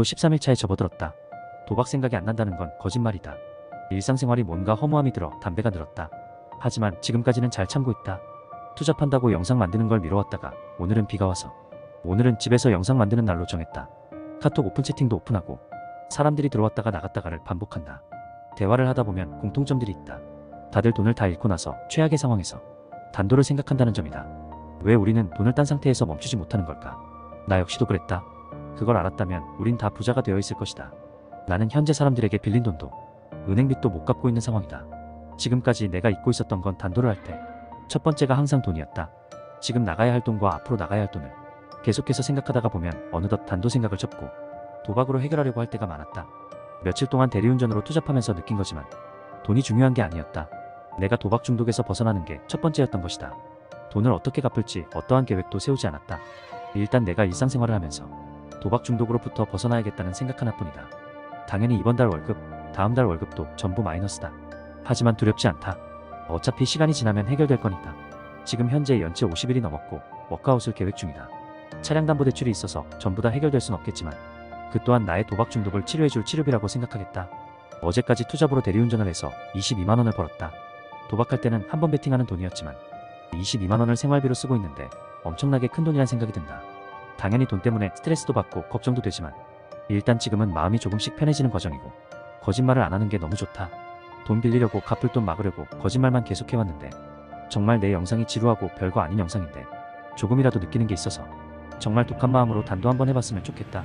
오늘도 13일차에 접어들었다. 도박 생각이 안 난다는 건 거짓말이다. 일상생활이 뭔가 허무함이 들어 담배가 늘었다. 하지만 지금까지는 잘 참고 있다. 투잡한다고 영상 만드는 걸 미뤄왔다가 오늘은 비가 와서 오늘은 집에서 영상 만드는 날로 정했다. 카톡 오픈 채팅도 오픈하고 사람들이 들어왔다가 나갔다가를 반복한다. 대화를 하다 보면 공통점들이 있다. 다들 돈을 다 잃고 나서 최악의 상황에서 단도를 생각한다는 점이다. 왜 우리는 돈을 딴 상태에서 멈추지 못하는 걸까? 나 역시도 그랬다. 그걸 알았다면 우린 다 부자가 되어 있을 것이다. 나는 현재 사람들에게 빌린 돈도 은행빚도 못 갚고 있는 상황이다. 지금까지 내가 잊고 있었던 건 단도를 할 때 첫 번째가 항상 돈이었다. 지금 나가야 할 돈과 앞으로 나가야 할 돈을 계속해서 생각하다가 보면 어느덧 단도 생각을 접고 도박으로 해결하려고 할 때가 많았다. 며칠 동안 대리운전으로 투잡하면서 느낀 거지만 돈이 중요한 게 아니었다. 내가 도박 중독에서 벗어나는 게 첫 번째였던 것이다. 돈을 어떻게 갚을지 어떠한 계획도 세우지 않았다. 일단 내가 일상생활을 하면서 도박 중독으로부터 벗어나야겠다는 생각 하나뿐이다. 당연히 이번 달 월급, 다음 달 월급도 전부 마이너스다. 하지만 두렵지 않다. 어차피 시간이 지나면 해결될 거니까. 지금 현재 연체 50일이 넘었고 워크아웃을 계획 중이다. 차량 담보 대출이 있어서 전부 다 해결될 순 없겠지만 그 또한 나의 도박 중독을 치료해줄 치료비라고 생각하겠다. 어제까지 투잡으로 대리운전을 해서 22만 원을 벌었다. 도박할 때는 한 번 베팅하는 돈이었지만 22만 원을 생활비로 쓰고 있는데 엄청나게 큰 돈이란 생각이 든다. 당연히 돈 때문에 스트레스도 받고 걱정도 되지만 일단 지금은 마음이 조금씩 편해지는 과정이고 거짓말을 안 하는 게 너무 좋다. 돈 빌리려고 갚을 돈 막으려고 거짓말만 계속해왔는데 정말 내 영상이 지루하고 별거 아닌 영상인데 조금이라도 느끼는 게 있어서 정말 독한 마음으로 단도 한번 해봤으면 좋겠다.